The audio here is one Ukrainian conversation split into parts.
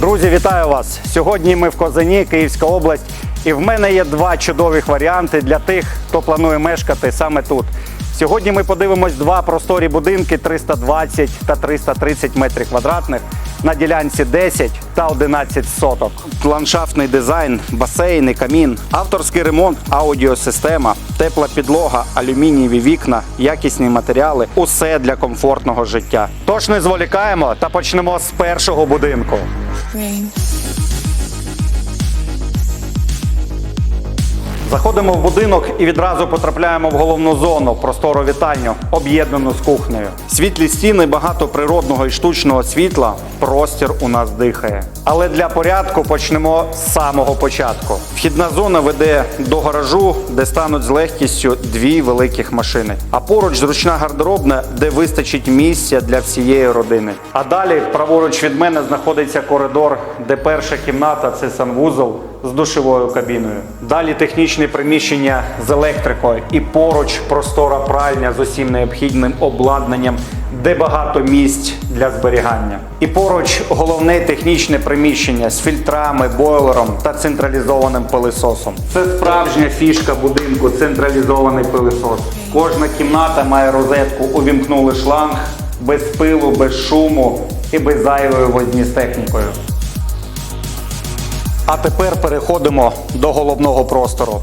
Друзі, вітаю вас! Сьогодні ми в Козині, Київська область, і в мене є два чудових варіанти для тих, хто планує мешкати саме тут. Сьогодні ми подивимось два просторі будинки 320 та 330 метрів квадратних на ділянці 10 та 11 соток. Ландшафтний дизайн, басейни, камін, авторський ремонт, аудіосистема, тепла підлога, алюмінієві вікна, якісні матеріали усе для комфортного життя. Тож не зволікаємо та почнемо з першого будинку. Rain. Заходимо в будинок і відразу потрапляємо в головну зону простору вітальню, об'єднану з кухнею. Світлі стіни, багато природного і штучного світла. Простір у нас дихає. Але для порядку почнемо з самого початку. Вхідна зона веде до гаражу, де стануть з легкістю дві великих машини. А поруч зручна гардеробна, де вистачить місця для всієї родини. А далі праворуч від мене знаходиться коридор, де перша кімната це санвузол з душовою кабіною. Далі технічне приміщення з електрикою і поруч простора пральня з усім необхідним обладнанням, де багато місць для зберігання. І поруч головне технічне приміщення з фільтрами, бойлером та централізованим пилисосом. Це справжня фішка будинку централізований пилисос. Кожна кімната має розетку, увімкнули шланг без пилу, без шуму і без зайвої возні з технікою. А тепер переходимо до головного простору.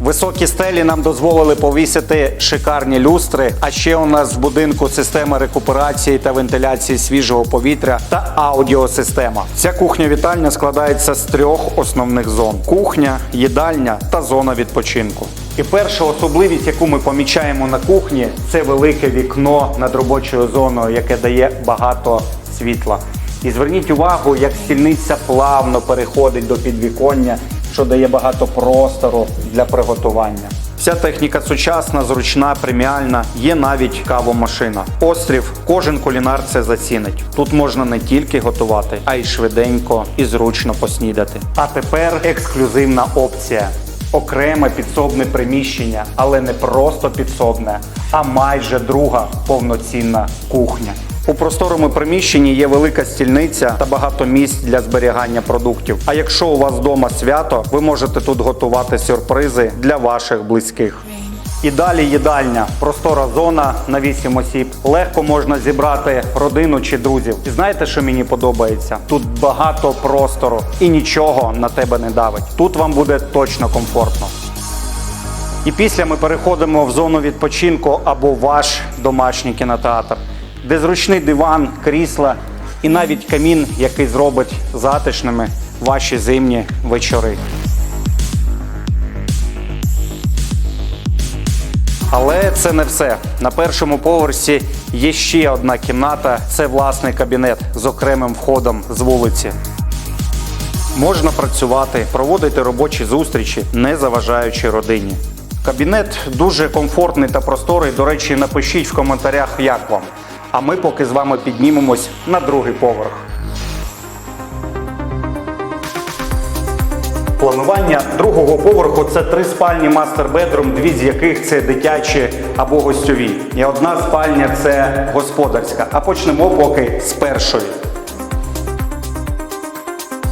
Високі стелі нам дозволили повісити шикарні люстри. А ще у нас в будинку система рекуперації та вентиляції свіжого повітря та аудіосистема. Ця кухня-вітальня складається з трьох основних зон: кухня, їдальня та зона відпочинку. І перша особливість, яку ми помічаємо на кухні, це велике вікно над робочою зоною, яке дає багато світла. І зверніть увагу, як стільниця плавно переходить до підвіконня, що дає багато простору для приготування. Вся техніка сучасна, зручна, преміальна. Є навіть кавомашина. Острів, кожен кулінар це зацінить. Тут можна не тільки готувати, а й швиденько і зручно поснідати. А тепер ексклюзивна опція. Окреме підсобне приміщення, але не просто підсобне, а майже друга повноцінна кухня. У просторому приміщенні є велика стільниця та багато місць для зберігання продуктів. А якщо у вас вдома свято, ви можете тут готувати сюрпризи для ваших близьких. І далі їдальня, простора зона на 8 осіб. Легко можна зібрати родину чи друзів. І знаєте, що мені подобається? Тут багато простору і нічого на тебе не давить. Тут вам буде точно комфортно. І після ми переходимо в зону відпочинку або ваш домашній кінотеатр, де зручний диван, крісла і навіть камін, який зробить затишними ваші зимні вечори. Але це не все. На першому поверсі є ще одна кімната. Це власний кабінет з окремим входом з вулиці. Можна працювати, проводити робочі зустрічі, не заважаючи родині. Кабінет дуже комфортний та просторий. До речі, напишіть в коментарях, як вам. А ми поки з вами піднімемось на другий поверх. Планування другого поверху це три спальні мастер-бедрум, дві з яких це дитячі або гостьові. І одна спальня це господарська. А почнемо поки з першої.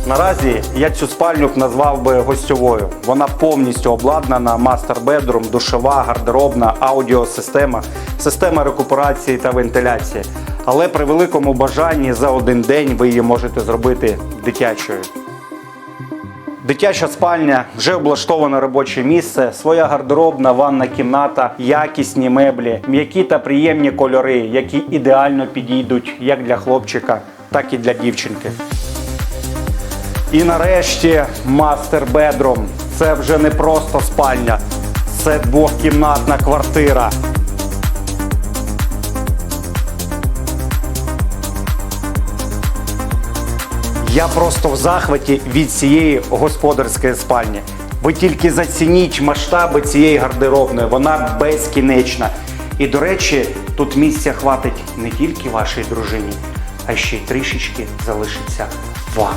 Наразі я цю спальню назвав би гостьовою. Вона повністю обладнана мастер-бедрум, душова, гардеробна, аудіосистема, система рекуперації та вентиляції. Але при великому бажанні за один день ви її можете зробити дитячою. Дитяча спальня, вже облаштоване робоче місце, своя гардеробна, ванна кімната, якісні меблі, м'які та приємні кольори, які ідеально підійдуть як для хлопчика, так і для дівчинки. І нарешті мастер бедрум. Це вже не просто спальня, це двохкімнатна квартира. Я просто в захваті від цієї господарської спальні. Ви тільки зацініть масштаби цієї гардеробної, вона безкінечна. І, до речі, тут місця хватить не тільки вашій дружині, а ще й трішечки залишиться вам.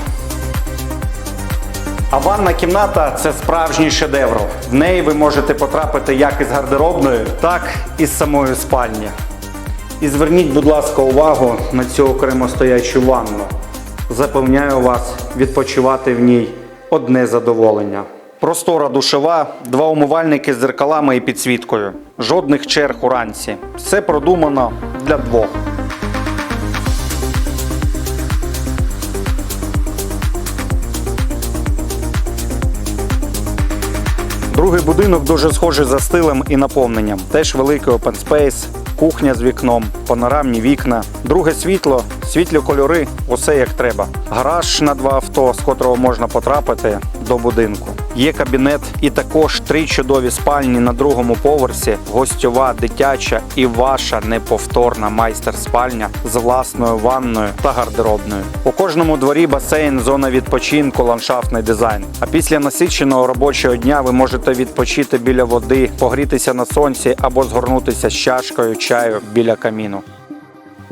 А ванна кімната це справжній шедевр. В неї ви можете потрапити як із гардеробної, так і з самої спальні. І зверніть, будь ласка, увагу на цю окремо стоячу ванну. Запевняю вас, відпочивати в ній одне задоволення. Простора душова, два умивальники з дзеркалами і підсвіткою. Жодних черг уранці. Все продумано для двох. Другий будинок дуже схожий за стилем і наповненням. Теж великий open space, кухня з вікном, панорамні вікна. Друге світло, світлі кольори, усе як треба. Гараж на два авто, з котрого можна потрапити до будинку. Є кабінет і також три чудові спальні на другому поверсі, гостьова, дитяча і ваша неповторна майстер-спальня з власною ванною та гардеробною. У кожному дворі басейн, зона відпочинку, ландшафтний дизайн. А після насиченого робочого дня ви можете відпочити біля води, погрітися на сонці або згорнутися з чашкою чаю біля каміну.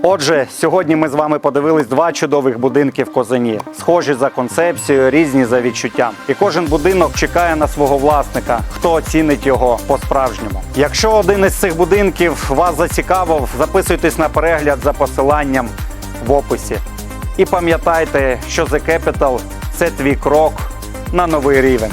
Отже, сьогодні ми з вами подивились два чудових будинки в Козині, схожі за концепцією, різні за відчуттям. І кожен будинок чекає на свого власника, хто оцінить його по-справжньому. Якщо один із цих будинків вас зацікавив, записуйтесь на перегляд за посиланням в описі. І пам'ятайте, що The Capital – це твій крок на новий рівень.